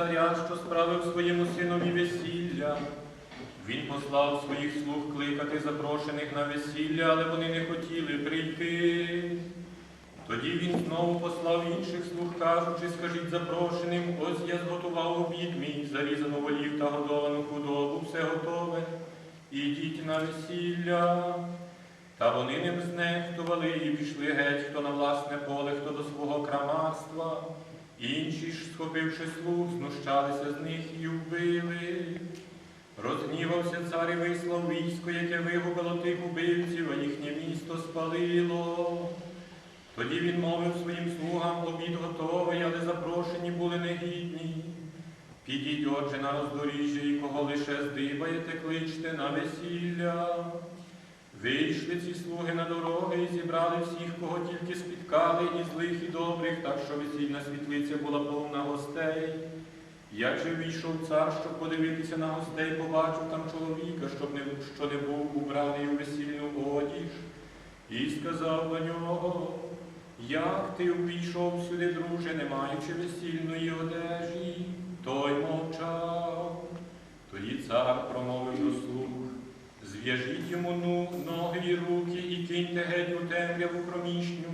царя, що справив своєму синові весілля. Він послав своїх слуг кликати запрошених на весілля, але вони не хотіли прийти. Тоді він знову послав інших слуг, кажучи, скажіть запрошеним, ось я зготував обід мій, зарізану волів та годовану худобу, все готове. Ідіть на весілля. Та вони ним знехтували і пішли геть, хто на власне поле, хто до свого крамарства. Інші ж, схопивши слуг, знущалися з них і вбили. Розгнівався цар і вислав військо, яке вигубило тих убивців, а їхнє місто спалило. Тоді він мовив своїм слугам, обід готовий, але запрошені були негідні. Підіть, отже, на роздоріжжя, і кого лише здибаєте, кличте на весілля. Вийшли ці слуги на дороги і зібрали всіх, кого тільки спіткали, і злих, і добрих, так що весільна світлиця була повна гостей. Як же війшов цар, щоб подивитися на гостей, побачив там чоловіка, щоб не, що не був убраний у весільну одіж, і сказав до нього, як ти увійшов сюди, друже, не маючи весільної одежі, той мовчав. Тоді цар промовив до слуг, зв'яжіть йому ну, ноги і руки і киньте геть у темряву кромішню.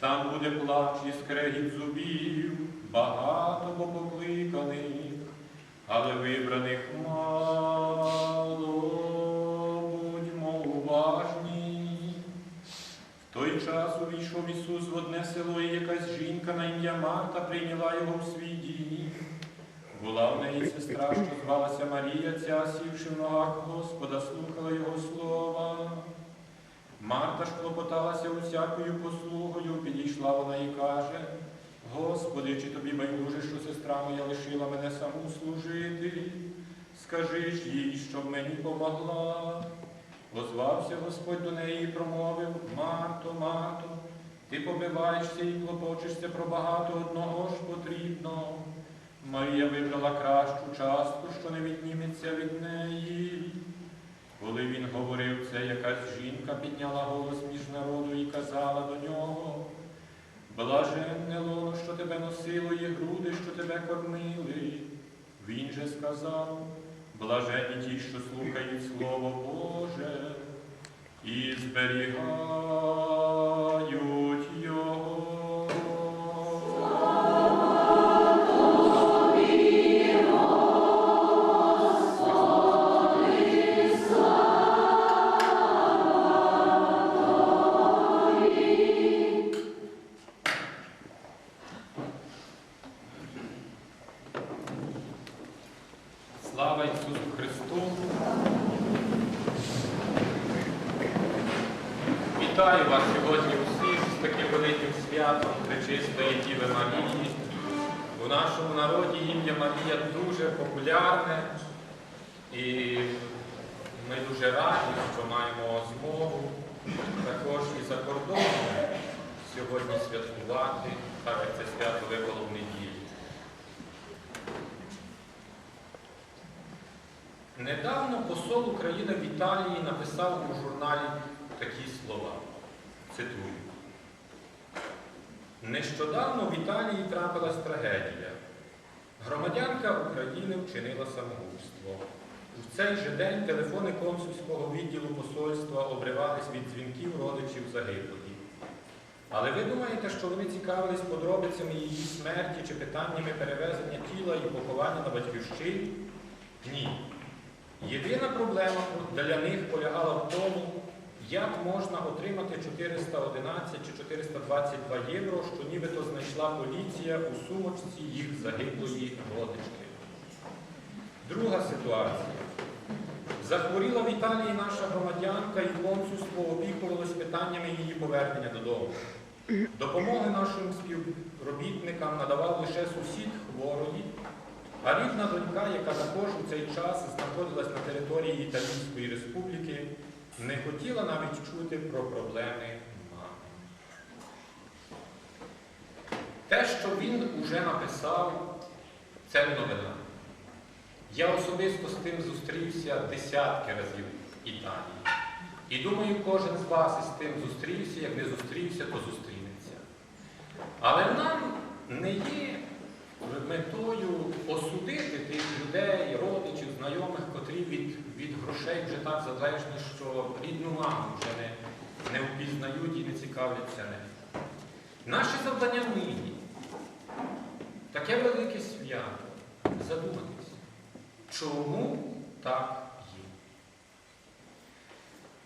Там буде плач і скрегіт зубів, багато бо покликаних, але вибраних мало, будьмо уважні. В той час увійшов Ісус в одне село, і якась жінка на ім'я Марта прийняла його в свій дім. Була в неї сестра, що звалася Марія, ця, сівши в ногах Господа, слухала його слова. Марта ж клопоталася усякою послугою, підійшла вона і каже, Господи, чи тобі байдуже, що сестра моя лишила мене саму служити? Скажи ж їй, щоб мені помогла. Озвався Господь до неї і промовив, Марто, Марто, ти побиваєшся і клопочешся про багато одного ж потрібно. Марія вибрала кращу частку, що не відніметься від неї. Коли він говорив це, якась жінка підняла голос між народу і казала до нього, Блаженне лоно, що тебе носило, і груди, що тебе кормили. Він же сказав, блаженні ті, що слухають Слово Боже і зберігають Вітаю вас сьогодні усіх з таким великим святом Пречистої Діви Марії. У нашому народі ім'я Марія дуже популярне і ми дуже раді, що маємо змогу також і за кордоном сьогодні святкувати, так як це свято випало в неділю. Недавно посол України в Італії написав у журналі такі слова. Цитую. Нещодавно в Італії трапилась трагедія. Громадянка України вчинила самогубство. В цей же день телефони консульського відділу посольства обривались від дзвінків родичів загиблої. Але ви думаєте, що вони цікавились подробицями її смерті чи питаннями перевезення тіла і поховання на батьківщині? Ні. Єдина проблема для них полягала в тому, як можна отримати 411 чи 422 євро, що нібито знайшла поліція у сумочці їх загиблої родички. Друга ситуація. Захворіла в Італії наша громадянка і консульство опікувалось питаннями її повернення додому. Допомоги нашим співробітникам надавав лише сусід хворої, а рідна донька, яка також у цей час знаходилась на території Італійської республіки, не хотіла навіть чути про проблеми мами. Те, що він уже написав, це новина. Я особисто з тим зустрівся десятки разів в Італії. І думаю, кожен з вас із тим зустрівся, як не зустрівся, то зустрінеться. Але нам не є метою осудити тих людей, родичів, знайомих, котрі від, від грошей вже так залежні, що рідну маму вже не, не впізнають і не цікавляться нею. Наше завдання нині таке велике свято задуматись, чому так є.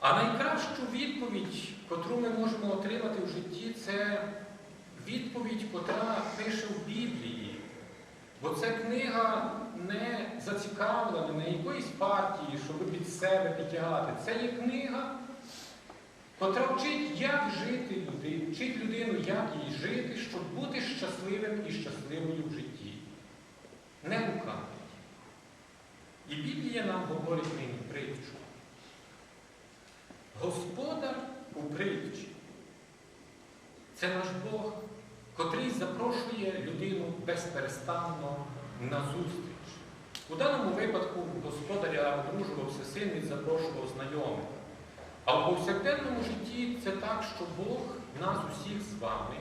А найкращу відповідь, котру ми можемо отримати в житті, це відповідь, котра пише в Біблії. Бо це книга не зацікавлена, не якоїсь партії, щоб під себе підтягати. Це є книга, котра вчить, як жити людину, вчить людину, як їй жити, щоб бути щасливим і щасливою в житті. Не лукавить. І Біблія нам говорить нині притчу. Господар у притчі. Це наш Бог, котрий запрошує людину безперестанно на зустріч. У даному випадку господаря одружував син і запрошував знайомих. А в повсякденному житті це так, що Бог нас усіх з вами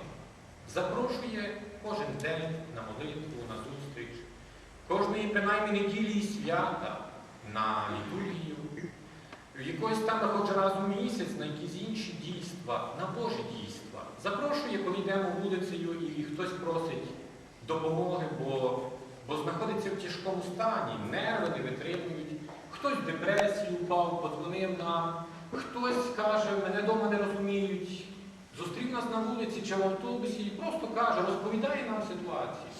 запрошує кожен день на молитву, на зустріч, кожної принаймні неділі і свята на літургію, якось там хоч раз у місяць на якісь інші дійства, на Божі дійства. Запрошує, коли йдемо вулицею і хтось просить допомоги, бо, бо знаходиться в тяжкому стані, нерви не витримують, хтось в депресію впав, подзвонив нам, хтось каже, мене вдома не розуміють, зустрів нас на вулиці чи в автобусі і просто каже, розповідає нам ситуацію.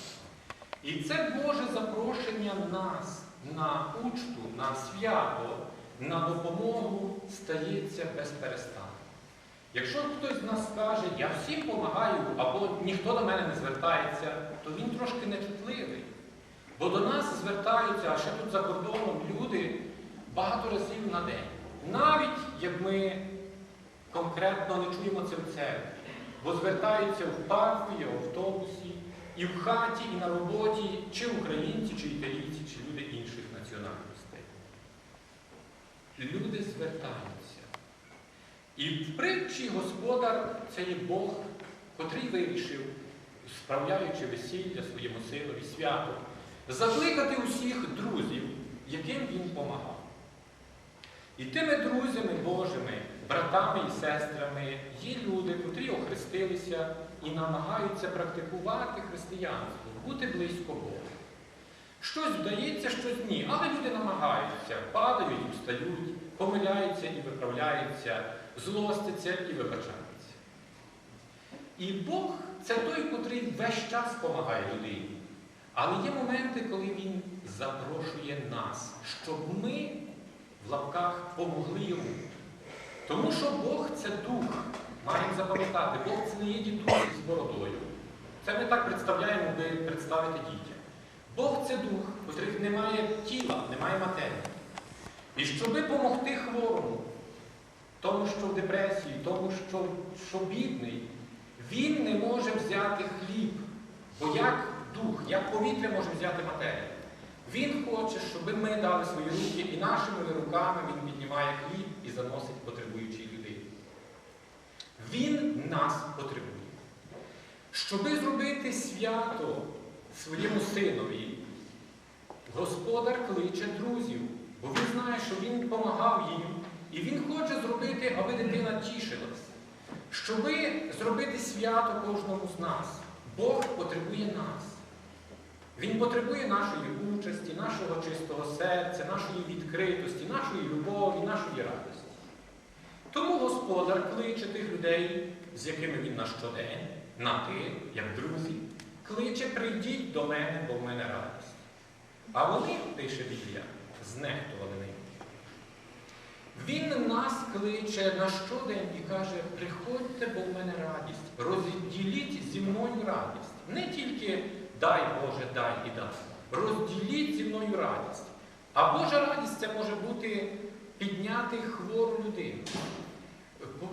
І це Боже запрошення нас на учту, на свято, на допомогу стається безперестанно. Якщо хтось з нас скаже, я всім допомагаю, або ніхто до мене не звертається, то він трошки нечутливий. Бо до нас звертаються, а ще тут за кордоном люди багато разів на день. Навіть як ми конкретно не чуємо це в церкві, бо звертаються в парку, в автобусі, і в хаті, і на роботі, чи українці, чи італійці, чи люди інших національностей. Люди звертаються. І в притчі господар це є Бог, котрий вирішив, справляючи весілля своєму синові свято, закликати усіх друзів, яким він помагав. І тими друзями Божими, братами і сестрами є люди, котрі охрестилися і намагаються практикувати християнство, бути близько Бога. Щось вдається, щось ні, але люди намагаються, падають, встають, помиляються і виправляються, злостяться і вибачаються. І Бог це той, котрий весь час допомагає людині. Але є моменти, коли Він запрошує нас, щоб ми в лапках помогли йому. Тому що Бог це дух. Маємо запам'ятати, Бог це не є дідусь з бородою. Це ми так представляємо, би представити дітям. Бог це дух, у котрих немає тіла, немає матерії. І щоби допомогти хворому, тому, що в депресії, тому, що, що бідний, він не може взяти хліб. Бо як дух, як повітря може взяти матерію? Він хоче, щоб ми дали свої руки, і нашими руками він піднімає хліб і заносить потребуючій людині. Він нас потребує. Щоби зробити свято своєму синові, господар кличе друзів, бо він знає, що він допомагав їм, і він хоче зробити, аби дитина тішилась. Щоби зробити свято кожному з нас, Бог потребує нас. Він потребує нашої участі, нашого чистого серця, нашої відкритості, нашої любові, нашої радості. Тому Господар кличе тих людей, з якими він на щодень, на ти, як друзі, кличе, прийдіть до мене, бо в мене радість. А вони, пише Біблія, знехтували ним. Він нас кличе на щодень і каже, приходьте, бо в мене радість. Розділіть зі мною радість. Не тільки дай Боже, дай і дай. Розділіть зі мною радість. А Божа радість це може бути підняти хвору людину,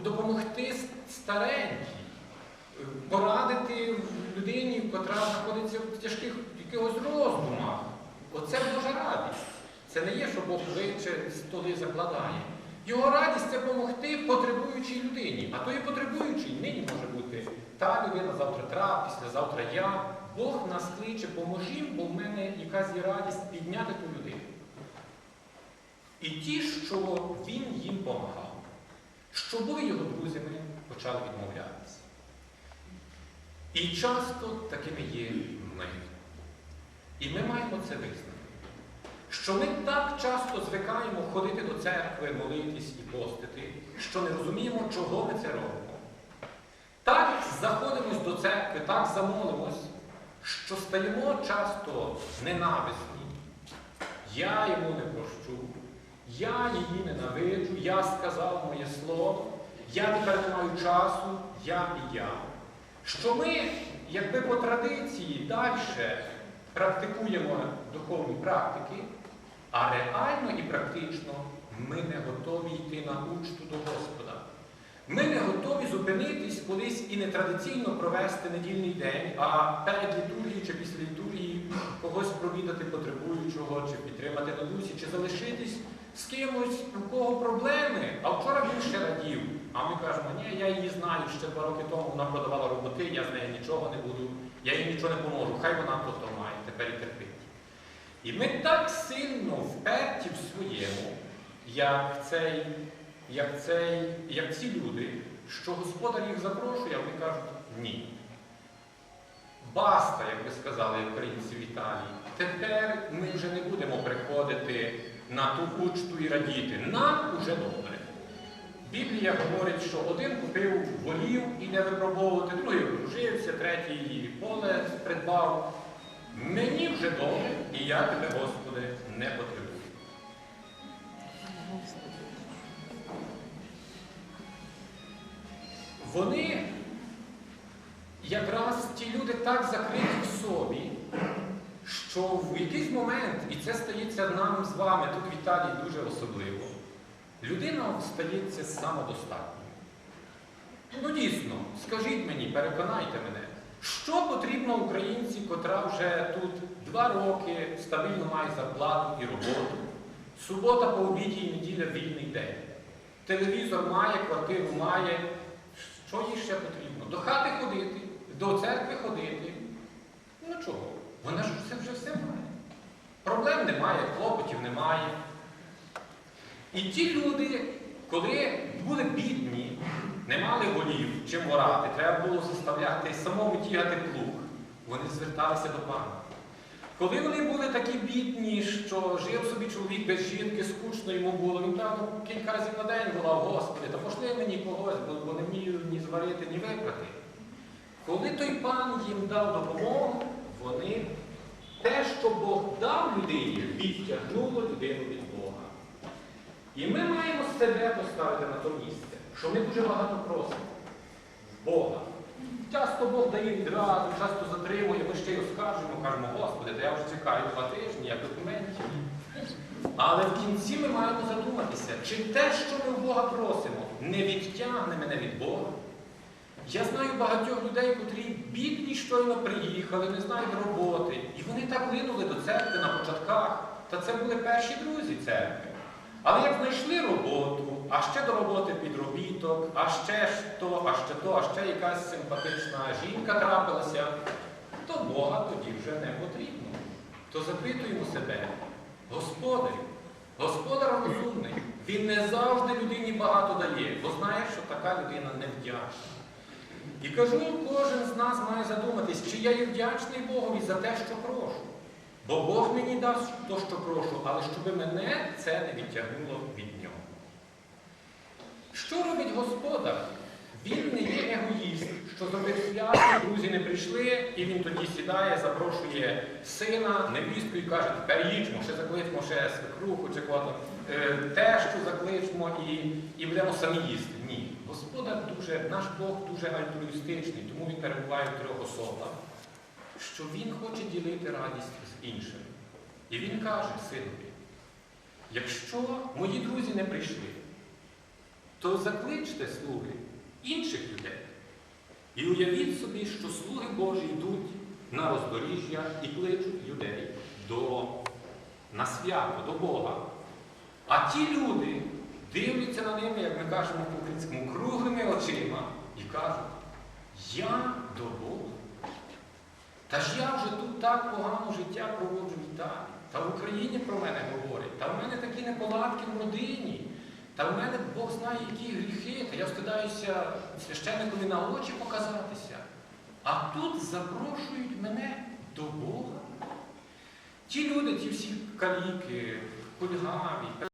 допомогти старенькій, порадити людині, яка знаходиться в тяжких якихось роздумах. Оце Божа радість. Це не є, що Бог швидше столи закладає. Його радість це допомогти потребуючій людині. А тої потребуючій нині може бути та людина, завтра тра, післязавтра я, Бог нас кличе, поможім, бо в мене якась є радість підняти ту людину. І ті, що він їм помагав, що були його друзями, почали відмовлятися. І часто такими є ми. І ми маємо це визнати. Що ми так часто звикаємо ходити до церкви, молитись і постити, що не розуміємо, чого ми це робимо. Так заходимось до церкви, так замолимось, що стаємо часто ненависні. Я йому не прощу, я її ненавиджу, я сказав моє слово, я тепер не маю часу, я і я. Що ми, якби по традиції, далі практикуємо духовні практики, а реально і практично ми не готові йти на учту до Господа. Ми не готові зупинитись колись і не традиційно провести недільний день, а перед літургією чи після літургії когось провідати потребуючого, чи підтримати на дусі, чи залишитись з кимось, у кого проблеми. А вчора він ще радів. А ми кажемо, ні, я її знаю, ще два роки тому вона продавала роботи, я з нею нічого не буду, я їй нічого не поможу, хай вона то має, тепер і терпить. І ми так сильно вперті в своєму, як цей, як цей, як ці люди, що господар їх запрошує, а вони кажуть ні. Баста, як ви сказали українці в Італії, тепер ми вже не будемо приходити на ту учту і радіти. Нам уже добре. Біблія говорить, що один купив волів і не випробовувати, другий одружився, третій поле придбав. Мені вже добре, і я тебе, Господи, не потребую. Вони якраз ті люди так закриті в собі, що в якийсь момент, і це стається нам з вами тут в Італії дуже особливо, людина стається самодостатньою. Ну дійсно, скажіть мені, переконайте мене, що потрібно українці, котра вже тут два роки стабільно має зарплату і роботу, субота по обіді і неділя вільний день. Телевізор має, квартиру має. Що їй ще потрібно? До хати ходити, до церкви ходити. Ну чого? Вона ж все вже все має. Проблем немає, клопотів немає. І ті люди, коли були бідні, не мали голів чим орати, треба було заставляти самому тягати плуг. Вони зверталися до пана. Коли вони були такі бідні, що жив собі чоловік без жінки, скучно йому було, він правда кілька разів на день волав, Господи, та пошли мені когось, бо, не вмію ні зварити, ні випрати. Коли той пан їм дав допомогу, вони те, що Бог дав людині, відтягнуло людину від Бога. І ми маємо себе поставити на то місце, що ми дуже багато просимо в Бога. Часто Бог дає відразу, часто затримує, ми ще й оскаржуємо, кажемо, Господи, та я вже чекаю два тижні, як документів. Але в кінці ми маємо задуматися, чи те, що ми в Бога просимо, не відтягне мене від Бога. Я знаю багатьох людей, котрі бідні щойно приїхали, не знають роботи. І вони так линули до церкви на початках. Та це були перші друзі церкви. Але як знайшли роботу, а ще до роботи підробіток, а ще то, а ще то, а ще якась симпатична жінка трапилася, то Бога тоді вже не потрібно. То запитуємо себе, Господарю, Господар розумний, він не завжди людині багато дає, бо знає, що така людина невдячна. І кажу, кожен з нас має задуматись, чи я є вдячний Богові за те, що прошу. Бо Бог мені дасть то, що прошу, але щоб мене це не відтягнуло від. Що робить Господар? Він не є егоїст, що зробив свято, друзі не прийшли, і він тоді сідає, запрошує сина, невістку і каже, тепер їдьмо, ще закличмо ще свекруху чи кого е, тещу закличмо і, і будемо самі їсти. Ні. Господар дуже, наш Бог дуже альтруїстичний, тому він перебуває в трьох особах, що він хоче ділити радість з іншими. І він каже синові, якщо мої друзі не прийшли, то закличте слуги інших людей. І уявіть собі, що слуги Божі йдуть на роздоріжжя і кличуть людей до, на свято, до Бога. А ті люди дивляться на ними, як ми кажемо по-українському, круглими очима і кажуть, я до Бога. Та ж я вже тут так погано життя проводжу в Італії. Та в Україні про мене говорять. Та в мене такі неполадки в родині. Та в мене Бог знає, які гріхи. Та я встидаюся священникові на очі показатися. А тут запрошують мене до Бога. Ті люди, ті всі каліки, кульгаві,